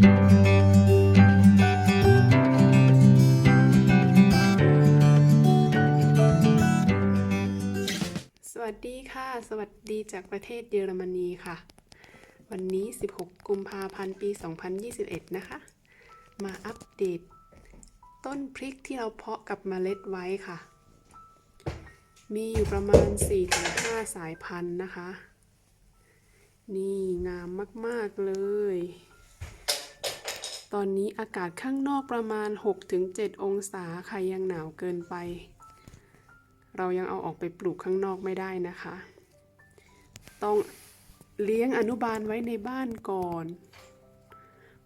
สวัสดีค่ะ สวัสดีจากประเทศเยอรมนีค่ะ วันนี้ 16 กุมภาพันธ์ ปี 2021 นะคะ มาอัปเดต ต้นพริกที่เราเพาะกับเมล็ดไว้ค่ะ มีอยู่ประมาณ 4-5 สายพันธุ์นะคะ นี่งามมาก ๆ เลย ตอนนี้อากาศข้างนอกประมาณ 6-7 องศาค่ะยังหนาวเกินไป เรายังเอาออกไปปลูกข้างนอกไม่ได้นะคะ ต้องเลี้ยงอนุบาลไว้ในบ้านก่อน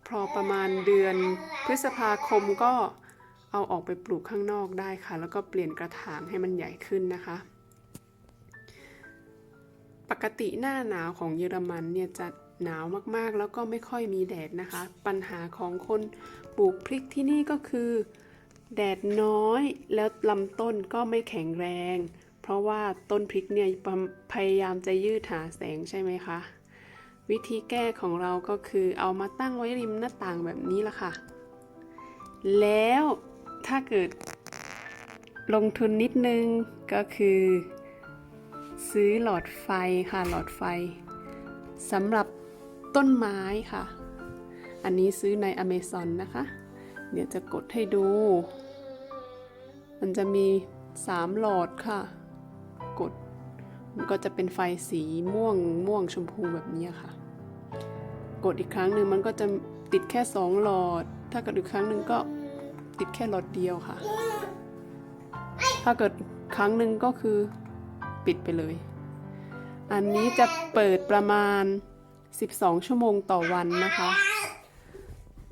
พอประมาณเดือนพฤษภาคมก็เอาออกไปปลูกข้างนอกได้ค่ะ แล้วก็เปลี่ยนกระถางให้มันใหญ่ขึ้นนะคะ กติหน้าหนาวของเยอรมันเนี่ยจะหนาวมากๆ แล้วก็ไม่ค่อยมีแดดนะคะ ปัญหาของคนปลูกพริกที่นี่ก็คือ แดดน้อยแล้วลำต้นก็ไม่แข็งแรง เพราะว่าต้นพริกเนี่ยพพยายามจะยืดหาแสงใช่ไหมคะ วิธีแก้ของเราก็คือเอามาตั้งไว้ริมหน้าต่างแบบนี้ละค่ะ แล้วถ้าเกิดลงทุนนิดนึงก็คือ ซื้อหลอดไฟค่ะหลอดไฟสำหรับต้นไม้ค่ะ อันนี้ซื้อใน Amazon นะคะ เดี๋ยวจะกดให้ดู มันจะมี 3 หลอดค่ะ กด มันก็จะเป็นไฟสีม่วงม่วงชมพูแบบนี้ค่ะ กดอีกครั้งหนึ่งมันก็จะติดแค่ 2 หลอด ถ้ากดอีกครั้งหนึ่งก็ติดแค่หลอดเดียวค่ะ ถ้าเกิดครั้งหนึ่งก็คือ ปิดไปเลย อันนี้จะเปิดประมาณ 12 ชั่วโมงต่อวันนะคะ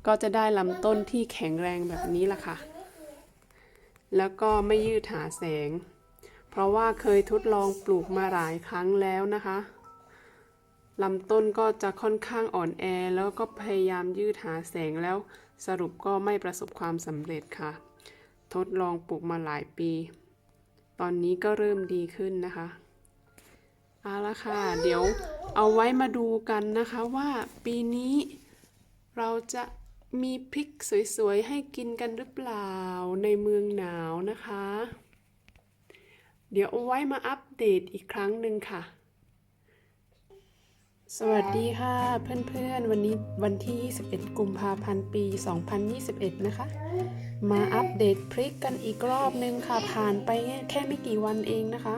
ก็จะได้ลำต้นที่แข็งแรงแบบนี้ละค่ะ แล้วก็ไม่ยืดหาแสง เพราะว่าเคยทดลองปลูกมาหลายครั้งแล้วนะคะลำต้นก็จะค่อนข้างอ่อนแอ แล้วก็พยายามยืดหาแสงแล้วสรุปก็ไม่ประสบความสำเร็จค่ะ ทดลองปลูกมาหลายปี อนนี้ก็เริ่มดีขึ้นนะคะเอาละค่ะ เดี๋ยวเอาไว้มาดูกันนะคะว่าปีนี้เราจะมีพริกสวยๆ ให้กินกันหรือเปล่าในเมืองหนาวนะคะ เดี๋ยวเอาไว้มาอัปเดตอีกครั้งหนึ่งค่ะ สวัสดีค่ะเพื่อนๆ วันนี้วันที่ 21 กุมภาพันธ์ ปี 2021 นะคะ มาอัปเดตพริกกันอีกรอบนึงค่ะ ผ่านไปแค่ไม่กี่วันเองนะคะ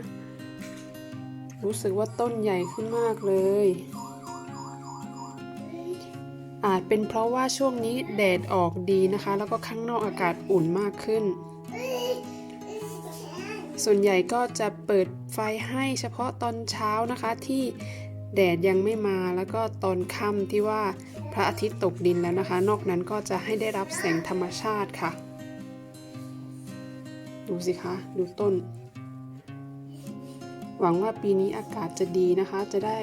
รู้สึกว่าต้นใหญ่ขึ้นมากเลย อาจเป็นเพราะว่าช่วงนี้แดดออกดีนะคะ แล้วก็ข้างนอกอากาศอุ่นมากขึ้น ส่วนใหญ่ก็จะเปิดไฟให้เฉพาะตอนเช้านะคะที่แดดยังไม่มาแล้วก็ตอนค่ำที่ว่าพระอาทิตย์ตกดินแล้วนะคะ นอกนั้นก็จะให้ได้รับแสงธรรมชาติค่ะ ดูสิคะ ดูต้น หวังว่าปีนี้อากาศจะดีนะคะ จะได้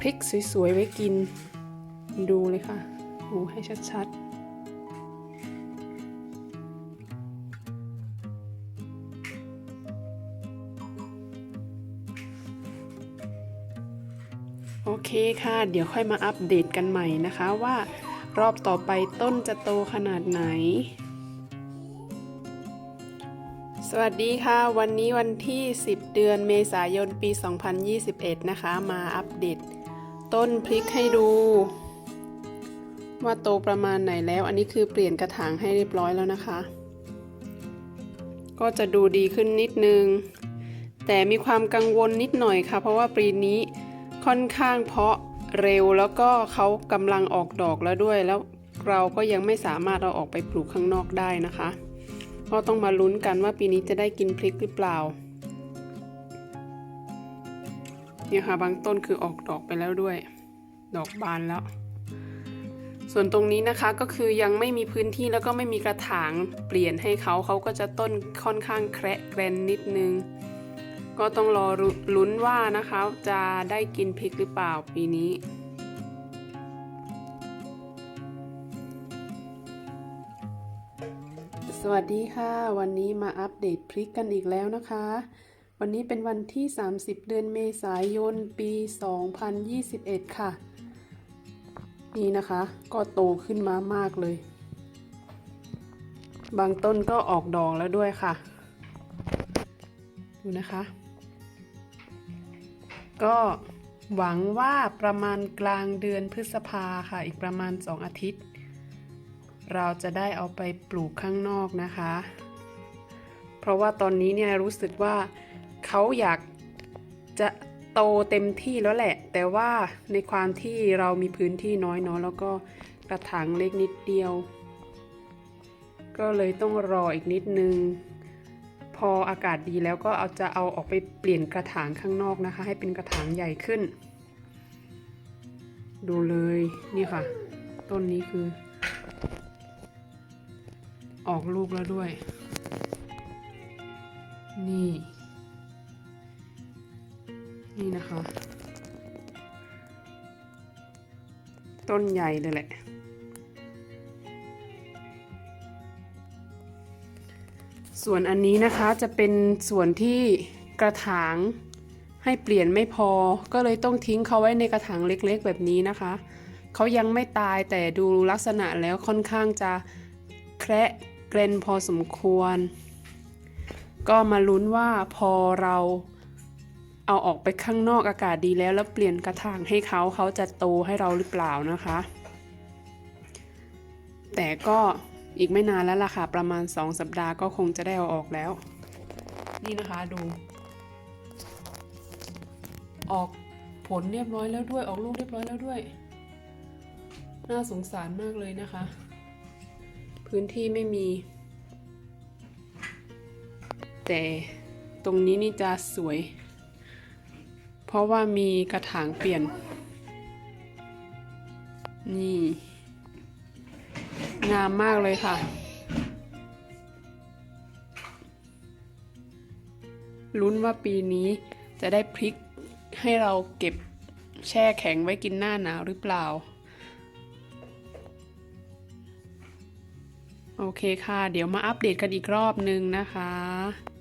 พริกสวยๆ ไว้กิน ดูเลยค่ะดูให้ชัดๆโอเคค่ะ เดี๋ยวค่อยมาอัปเดตกันใหม่นะคะว่ารอบต่อไปต้นจะโตขนาดไหน วัสดีค่ะ วันนี้วันที่ 10 เดือนเมษายนปี 2021 นะคะ มาอัปเดตต้นพริกให้ดู ว่าโตประมาณไหนแล้ว อันนี้คือเปลี่ยนกระถางให้เรียบร้อยแล้วนะคะ ก็จะดูดีขึ้นนิดนึง แต่มีความกังวลนิดหน่อยค่ะ เพราะว่าปีนี้ค่อนข้างเพาะเร็วแล้วก็เขากำลังออกดอกแล้วด้วย แล้วเราก็ยังไม่สามารถเอาออกไปปลูกข้างนอกได้นะคะ ก็ต้องมาลุ้นกันว่าปีนี้จะได้กินพริกหรือเปล่า เนี่ยค่ะบางต้นคือออกดอกไปแล้วด้วย ดอกบานแล้ว ส่วนตรงนี้นะคะก็คือยังไม่มีพื้นที่แล้วก็ไม่มีกระถางเปลี่ยนให้เขาเขาก็จะต้นค่อนข้างแคระแกรนนิดนึง ก็ต้องรอลุ้นว่านะคะจะได้กินพริกหรือเปล่าปีนี้ สวัสดีค่ะ วันนี้มาอัปเดตพริกกันอีกแล้วนะคะ วันนี้เป็นวันที่ 30 เดือนเมษายนปี 2021 ค่ะ นี่นะคะ ก็โตขึ้นมามากเลย บางต้นก็ออกดอกแล้วด้วยค่ะ ดูนะคะ ก็หวังว่าประมาณกลางเดือนพฤษภาค่ะ อีกประมาณ 2 อาทิตย์ เราจะได้เอาไปปลูกข้างนอกนะคะ เพราะว่าตอนนี้เนี่ยรู้สึกว่าเขาอยากจะโตเต็มที่แล้วแหละ แต่ว่าในความที่เรามีพื้นที่น้อยเนาะแล้วก็กระถางเล็กนิดเดียว ก็เลยต้องรออีกนิดนึง พออากาศดีแล้วก็เอาจะเอาออกไปเปลี่ยนกระถางข้างนอกนะคะ ให้เป็นกระถางใหญ่ขึ้น ดูเลยนี่ค่ะ ต้นนี้คือ ออกลูกแล้วด้วย นี่ นี่นะคะ ต้นใหญ่เลยแหละ ส่วนอันนี้นะคะจะเป็นส่วนที่กระถางให้เปลี่ยนไม่พอ ก็เลยต้องทิ้งเขาไว้ในกระถางเล็กๆ แบบนี้นะคะ เขายังไม่ตายแต่ดูลักษณะแล้วค่อนข้างจะแคระ กรนพอสมควร ก็มาลุ้นว่าพอเราเอาออกไปข้างนอกอากาศดีแล้วแล้วเปลี่ยนกระถางให้เขาเขาจะโตให้เราหรือเปล่านะคะ แต่ก็อีกไม่นานแล้วล่ะค่ะ ประมาณ 2 สัปดาห์ก็คงจะได้เอาออกแล้ว นี่นะคะดู ออกผลเรียบร้อยแล้วด้วยออกลูกเรียบร้อยแล้วด้วย น่าสงสารมากเลยนะคะ พื้นที่ไม่มี แต่ตรงนี้นี่จะสวย เพราะว่ามีกระถางเปลี่ยน นี่ งามมากเลยค่ะ ลุ้นว่าปีนี้จะได้พริกให้เราเก็บแช่แข็งไว้กินหน้าหนาวหรือเปล่า โอเคค่ะ เดี๋ยวมาอัปเดตกันอีกรอบนึงนะคะ